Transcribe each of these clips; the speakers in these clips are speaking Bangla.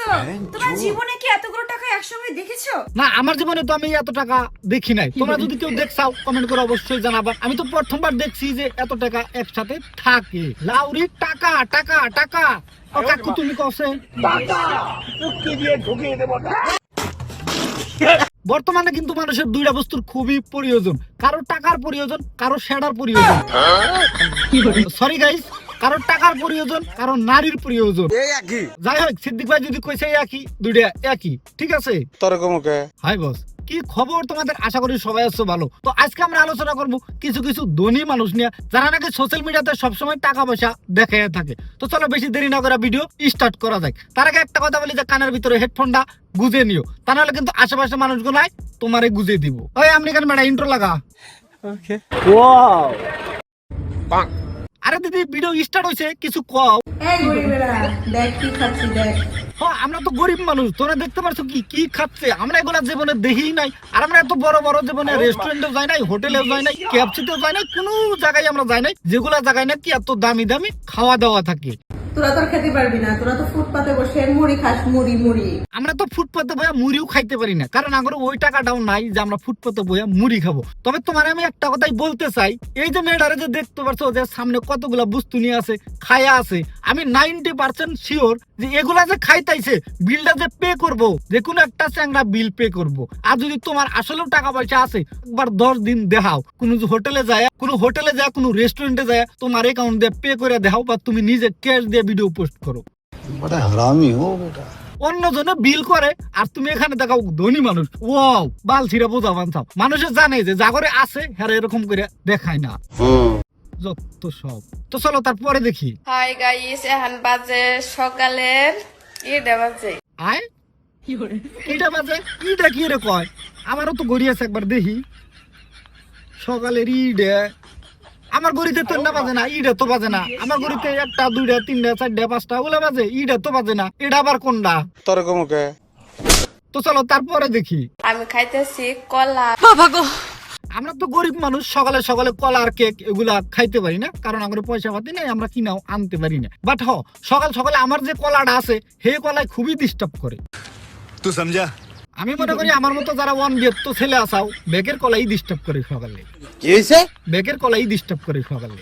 তো তোমার জীবনে কি এতগুলো টাকা একসঙ্গে দেখেছ? না আমার জীবনে তো আমি এত টাকা দেখি নাই। তোমরা যদি কেউ দেখছাও কমেন্ট করে অবশ্যই জানাবা। আমি তো প্রথমবার দেখছি যে এত টাকা একসাথে থাকে। লাউরি টাকা টাকা টাকা। ও কাকু তুমি কসে? বর্তমানে কিন্তু মানুষের দুইটা বস্তুর খুবই প্রয়োজন। কারও টাকার প্রয়োজন কারও সেটার প্রয়োজন। সরি গাইস কারও টাকার প্রয়োজন কারও নারীর প্রয়োজন। যাই হোক সিদ্দিক ভাই যদি কইছে একই দুইটা একই ঠিক আছে? তোর হাই বস কি খবর তোমাদের? আশা করি সবাই আছো ভালো। তো আজকে আমরা আলোচনা করব কিছু কিছু ধনী মানুষ নিয়ে যারা নাকি সোশ্যাল মিডিয়াতে সবসময় টাকা পয়সা দেখে থাকে। তো চলো বেশি দেরি না করে ভিডিও স্টার্ট করা যাক। তার আগে একটা কথা বলি যে কানের ভিতরে হেডফোনটা গুজে নিও। তা নাহলে কিন্তু আশেপাশে মানুষগুলাই তোমারে গুজে দিব। ওই আমেরিকান ম্যাডা ইন্ট্রো লাগা। আরে দিদি ভিডিও স্টার্ট হইছে কিছু কও। এই গরিবেরা দেখ কি খাচ্ছি দেখ। আমরা তো গরিব মানুষ তোরা দেখতে পারছ কি কি খাচ্ছে? আমরা এগুলা জীবনে দেখি নাই আর আমরা এত বড় বড় জীবনে রেস্টুরেন্টে যাই নাই হোটেলে যাই নাই ক্যাপসিতে যাই নাই কোনো জায়গায় আমরা যাই নাই যেগুলা জায়গায় নাকি এত দামি দামি খাওয়া দাওয়া থাকে। তোরা তো খেতে পারবি না, তোরা তো ফুটপাতে বসে মুড়ি খাস, মুড়ি মুড়ি। আমরা তো ফুটপাতে বইয়া মুড়িও খাইতে পারি না, কারণ আমার ওই টাকাটাও নাই যে আমরা ফুটপাতে বইয়া মুড়ি খাব। তবে তোমার আমি একটা কথাই বলতে চাই, এই যে মেয়েটারে যে দেখতে পারছ, যে সামনে কতগুলা বস্তু নিয়ে আছে, খায়া আছে আমি নাইনটি পার্সেন্ট শিওর যে এগুলা যে খাইতাইছে বিলটা যে পে করব যে কোনো একটা চ্যাংরা বিল পে করব। আর যদি তোমার আসলেও টাকা পয়সা আছে একবার দশ দিন দেখাও। কোনো হোটেলে যায় কোনো হোটেলে যায় কোনো রেস্টুরেন্টে যায় তোমার অ্যাকাউন্ট দিয়ে পে করে দেখাও বা তুমি নিজে ক্যাশ দিয়ে ভিডিও পোস্ট করো। বড় হারামি হো বেটা। অন্যজনে বিল করে আর তুমি এখানে দেখাও ধনী মানুষ। ওয়াও বাল ছিঁড়া বোঝা বানছাও মানুষে জানে যে জাগরে আছে হ্যাঁ এরকম করে দেখায় না। যত সব। তো চলো তারপরে দেখি। হাই গাইস এখন বাজে সকালের ইডে বাজে। আয়। কিটা বাজে? ইটা কি রে কয়? আমারও তো গড়ি আছে একবার দেখি। সকালের ইডে আমার গড়িতে তো না বাজে না ইডে তো বাজে না। আমার গড়িতে একটা দুইটা তিনটা চারটা পাঁচটা ওগুলা বাজে ইডে তো বাজে না। এটা আবার কোনটা? তোর কমকে তো চলো তারপরে দেখি। আমি খাইতেছি কলা। আমরা তো গরিব মানুষ সকালে সকালে কলার কেক এগুলা খাইতে পারি না কারণ আমরা পয়সা পাতি নাই আমরা কিনাও আনতে পারি না। বাট হ সকাল সকালে আমার যে কলাটা আছে হে কলায় খুবই ডিস্টার্ব করে। তো সমঝা আমি মনে করি আমার মতো যারা ওয়ান বিয়ের তো ছেলে আসাও বেকের কলাই ডিস্টার্ব করে সকালে। কি হয়েছে বেকের কলাই ডিস্টার্ব করে সকালে।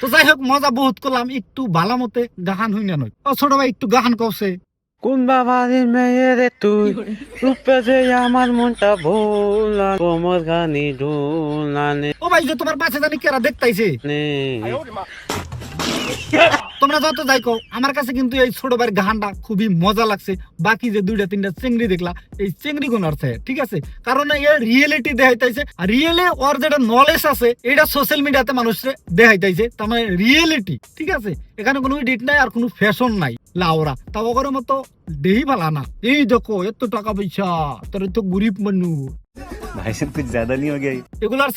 তো যাই হোক মজা বহুত করলাম একটু ভালো মতে গাহান হইনা নয়। ছোট ভাই একটু গাহান কবছে কোন বাবাদের মেয়ে রে তুই রূপে যে আমার মনটা ভোলা কোমর গানি ঢোলানে। ও ভাই যে তোমার পাশে জানি কেরা দেখতাইছে। তোমরা যত যাই কো আমার কাছে কিন্তু এই ছোট ভাইয়ের ঘানটা খুবই মজা লাগছে। বাকি যে দুইটা তিনটা চিংড়ি দেখলা এই চিংড়ি কোন অর্থে ঠিক আছে? কারণ এ রিয়েলিটি দেখাইতেছে আর রিয়েলে ওর যেটা নলেজ আছে এটা সোশ্যাল মিডিয়াতে মানুষরে দেখাইতেছে তার মানে রিয়েলিটি ঠিক আছে? এখানে কোনো এডিট নাই আর কোনো ফ্যাশন নাই। লাউরা তাও করে মতো দেহি ভালা না। এই দেখো এত টাকা পয়সা তোর তো গরিব মানু এগুলার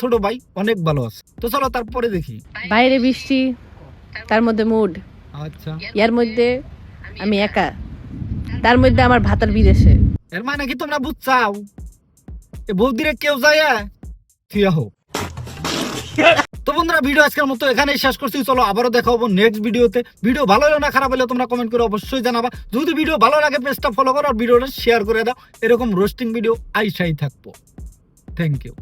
ছোট ভাই অনেক ভালো আছে। তো চলো তারপরে দেখি। বাইরে বৃষ্টি। তার মধ্যে মুড। আচ্ছা। ইয়ার মধ্যে আমি একা। তার মধ্যে আমার ভাতার বিদেশে এর মানে কি তোমরা বুঝছাও এ বৌদিরে কেউ যায় থিয়া হোক তো বন্ধুরা ভিডিও আজকের মতো এখানেই শেষ করছি। চলো আবারও দেখা হব নেক্সট ভিডিওতে। ভিডিও ভালো হলো না খারাপ হলে তোমরা কমেন্ট করে অবশ্যই জানাবা। যদি ভিডিও ভালো লাগে পেজটা ফলো করো আর ভিডিওটা শেয়ার করে দাও। এরকম রোস্টিং ভিডিও আইসাই থাকব। Thank you